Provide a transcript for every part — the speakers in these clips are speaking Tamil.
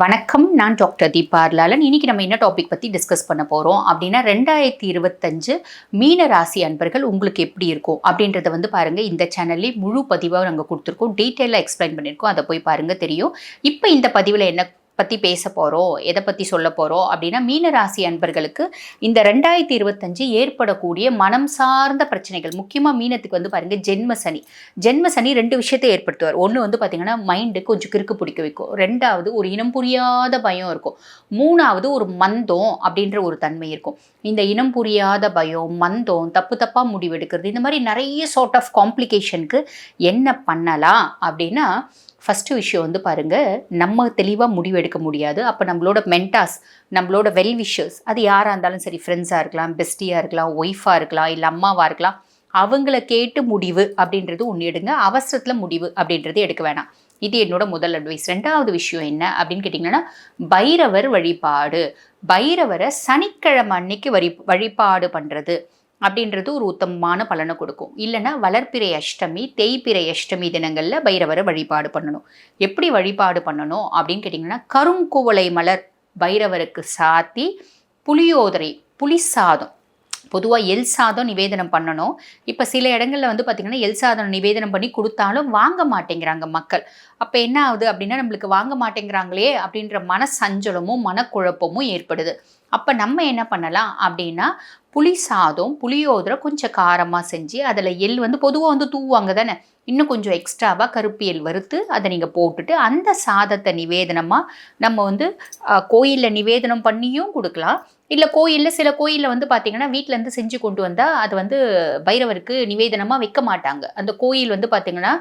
வணக்கம் நான் டாக்டர் தீபா அர்லாலன். இன்னைக்கு நம்ம என்ன டாபிக் பற்றி டிஸ்கஸ் பண்ண போகிறோம் அப்படின்னா ரெண்டாயிரத்தி இருபத்தஞ்சு மீன ராசி அன்பர்கள் உங்களுக்கு எப்படி இருக்கும் அப்படின்றத வந்து பாருங்கள் இந்த சேனல்லே முழு பதிவாக நாங்கள் கொடுத்துருக்கோம். டீட்டெயிலாக எக்ஸ்பிளைன் பண்ணியிருக்கோம். அதை போய் பாருங்கள் தெரியும். இப்போ இந்த பதிவில் என்ன பற்றி பேச போகிறோம் எதை பற்றி சொல்ல போகிறோம் அப்படின்னா மீனராசி அன்பர்களுக்கு இந்த ரெண்டாயிரத்தி இருபத்தஞ்சு ஏற்படக்கூடிய மனம் சார்ந்த பிரச்சனைகள் முக்கியமாக மீனத்துக்கு வந்து பாருங்கள் ஜென்ம சனி. ஜென்ம சனி ரெண்டு விஷயத்தை ஏற்படுத்துவார். ஒன்று வந்து பார்த்திங்கன்னா மைண்டு கொஞ்சம் கிறுக்கு பிடிக்க வைக்கும். ரெண்டாவது ஒரு இனம் புரியாத பயம் இருக்கும். மூணாவது ஒரு மந்தம் அப்படின்ற ஒரு தன்மை இருக்கும். இந்த இனம் புரியாத பயம் மந்தம் தப்பு தப்பாக முடிவெடுக்கிறது இந்த மாதிரி நிறைய சார்ட் ஆஃப் காம்ப்ளிகேஷனுக்கு என்ன பண்ணலாம் அப்படின்னா ஃபஸ்ட்டு விஷயம் வந்து பாருங்கள் நம்ம தெளிவாக முடிவெடுக்க முடியாது. அப்போ நம்மளோட மென்டாஸ் நம்மளோட வெல் விஷர்ஸ் அது யாராக இருந்தாலும் சரி ஃப்ரெண்ட்ஸாக இருக்கலாம் பெஸ்டியாக இருக்கலாம் ஒய்ஃபாக இருக்கலாம் இல்லை அம்மாவாக இருக்கலாம் அவங்கள கேட்டு முடிவு அப்படின்றது ஒன்று எடுங்க. அவசரத்தில் முடிவு அப்படின்றது எடுக்க வேணாம். இது என்னோட முதல் அட்வைஸ் ரெண்டாவது விஷயம் என்ன அப்படின்னு கேட்டிங்கன்னா பைரவர் வழிபாடு. பைரவரை சனிக்கிழமை அன்னைக்கு வழி வழிபாடு பண்ணுறது அப்படின்றது ஒரு உத்தமமான பலனை கொடுக்கும். இல்லைன்னா வளர்ப்பிறை அஷ்டமி தேய்ப்பிறை அஷ்டமி தினங்களில் பைரவரை வழிபாடு பண்ணணும். எப்படி வழிபாடு பண்ணணும் அப்படின்னு கேட்டிங்கன்னா கருங்குவளை மலர் பைரவருக்கு சாத்தி புளியோதரை புளி சாதம். பொதுவாக எல் சாதம் நிவேதனம் பண்ணணும். இப்போ சில இடங்களில் வந்து பார்த்திங்கன்னா எல் சாதம் நிவேதனம் பண்ணி கொடுத்தாலும் வாங்க மாட்டேங்கிறாங்க மக்கள். அப்போ என்ன ஆகுது அப்படின்னா நம்மளுக்கு வாங்க மாட்டேங்கிறாங்களே அப்படின்ற மன சஞ்சலமும் மனக்குழப்பமும் ஏற்படுது. அப்போ நம்ம என்ன பண்ணலாம் அப்படின்னா புளி சாதம் புளியோதரை கொஞ்சம் காரமாக செஞ்சு அதில் எள் வந்து பொதுவாக வந்து தூவாங்க தானே? இன்னும் கொஞ்சம் எக்ஸ்ட்ராவாக கருப்பு வறுத்து அதை நீங்கள் போட்டுட்டு அந்த சாதத்தை நிவேதனமாக நம்ம வந்து கோயிலில் நிவேதனம் பண்ணியும் கொடுக்கலாம். இல்லை கோயிலில் சில கோயிலில் வந்து பார்த்திங்கன்னா வீட்டிலேருந்து செஞ்சு கொண்டு வந்தால் அது வந்து பைரவருக்கு நிவேதனமாக வைக்க மாட்டாங்க. அந்த கோயில் வந்து பார்த்திங்கன்னா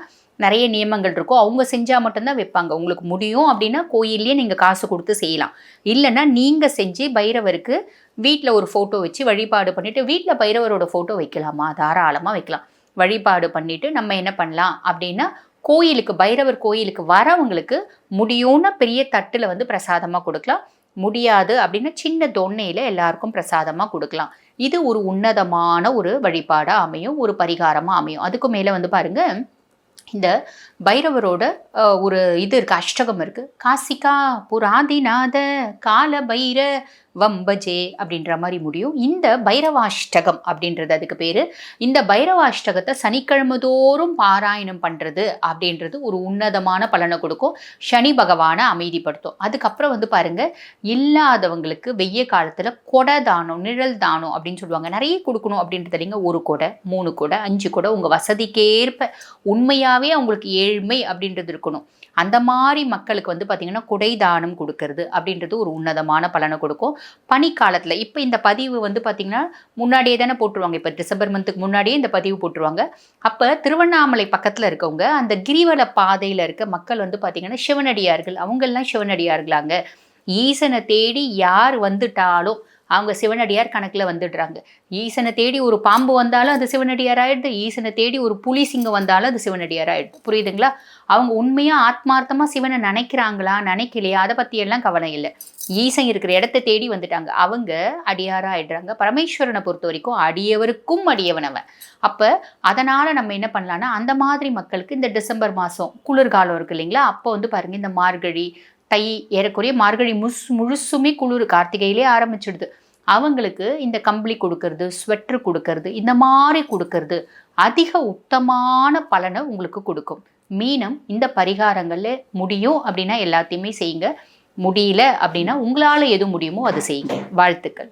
நிறைய நியமங்கள் இருக்கும் அவங்க செஞ்சால் மட்டும்தான் வைப்பாங்க. உங்களுக்கு முடியும் அப்படின்னா கோயிலே நீங்கள் காசு கொடுத்து செய்யலாம். இல்லைன்னா நீங்கள் செஞ்சு பைரவருக்கு வீட்டில் ஒரு ஃபோட்டோ வச்சு வழிபாடு பண்ணிவிட்டு வீட்டில் பைரவரோட ஃபோட்டோ வைக்கலாமா? தாராளமாக வைக்கலாம். வழிபாடு பண்ணிவிட்டு நம்ம என்ன பண்ணலாம் அப்படின்னா கோயிலுக்கு பைரவர் கோயிலுக்கு வரவங்களுக்கு முடியும்னா பெரிய தட்டில் வந்து பிரசாதமாக கொடுக்கலாம். முடியாது அப்படின்னா சின்ன தொன்னையில் எல்லாருக்கும் பிரசாதமாக கொடுக்கலாம். இது ஒரு உன்னதமான ஒரு வழிபாடாக அமையும் ஒரு பரிகாரமாக அமையும். அதுக்கு மேலே வந்து பாருங்கள் இந்த பைரவரோட ஒரு இது இருக்குது அஷ்டகம் இருக்குது காசிகா புராதிநாத கால பைர வம்பஜே அப்படின்ற மாதிரி முடியும். இந்த பைரவாஷ்டகம் அப்படின்றது அதுக்கு பேர். இந்த பைரவாஷ்டகத்தை சனிக்கிழமை தோறும் பாராயணம் பண்ணுறது அப்படின்றது ஒரு உன்னதமான பலனை கொடுக்கும். சனி பகவானை அமைதிப்படுத்தும். அதுக்கப்புறம் வந்து பாருங்கள் இல்லாதவங்களுக்கு வெய்ய காலத்தில் கொடை தானம் நிழல் தானம் அப்படின்னு சொல்லுவாங்க. நிறைய கொடுக்கணும் அப்படின்றது இல்லைங்க. ஒரு கொடை மூணு கொடை அஞ்சு கொடை உங்கள் வசதிக்கேற்ப உண்மையாகவே அவங்களுக்கு ஏழ்மை அப்படின்றது இருக்கணும். அந்த மாதிரி மக்களுக்கு வந்து பார்த்திங்கன்னா குடை தானம் கொடுக்கறது அப்படின்றது ஒரு உன்னதமான பலனை கொடுக்கும். பனிக்காலத்தில். இப்போ இந்த பதிவு வந்து பார்த்திங்கன்னா முன்னாடியே தானே போட்டுருவாங்க. இப்போ டிசம்பர் மந்த்துக்கு முன்னாடியே இந்த பதிவு போட்டுருவாங்க. அப்போ திருவண்ணாமலை பக்கத்தில் இருக்கவங்க அந்த கிரிவல பாதையில் இருக்க மக்கள் வந்து பார்த்திங்கன்னா சிவனடியார்கள். அவங்கெல்லாம் சிவனடியார்களாங்க. ஈசனை தேடி யார் வந்துட்டாலும் அவங்க சிவனடியார் கணக்கில் வந்துடுறாங்க. ஈசனை தேடி ஒரு பாம்பு வந்தாலும் அது சிவனடியார் ஆயிடுது. ஈசனை தேடி ஒரு புலி சிங்கம் வந்தாலும் அது சிவனடியார் ஆயிடுது. புரியுதுங்களா? அவங்க உண்மையாக ஆத்மார்த்தமாக சிவனை நினைக்கிறாங்களா நினைக்கலையா? அதை பற்றியெல்லாம் கவலை இல்லை. ஈசன் இருக்கிற இடத்த தேடி வந்துட்டாங்க. அவங்க அடியாராக ஆயிடுறாங்க. பரமேஸ்வரனை பொறுத்த வரைக்கும் அடியவருக்கும் அடியவனவன். அப்போ அதனால் நம்ம என்ன பண்ணலான்னா அந்த மாதிரி மக்களுக்கு இந்த டிசம்பர் மாதம் குளிர்காலம் இருக்குது இல்லைங்களா? அப்போ வந்து பாருங்கள் இந்த மார்கழி தை ஏறக்குறைய மார்கழி முஸ் முழுசுமே குளிர் கார்த்திகையிலே ஆரம்பிச்சிடுது. அவங்களுக்கு இந்த கம்பளி கொடுக்கறது ஸ்வெட்ரு கொடுக்கறது இந்த மாதிரி கொடுக்கறது அதிக உத்தமான பலனை உங்களுக்கு கொடுக்கும். மீனம் இந்த பரிகாரங்களில் முடியும் அப்படின்னா எல்லாத்தையுமே செய்யுங்க. முடியல அப்படின்னா உங்களால் எது முடியுமோ அது செய்யுங்க. வாழ்த்துக்கள்.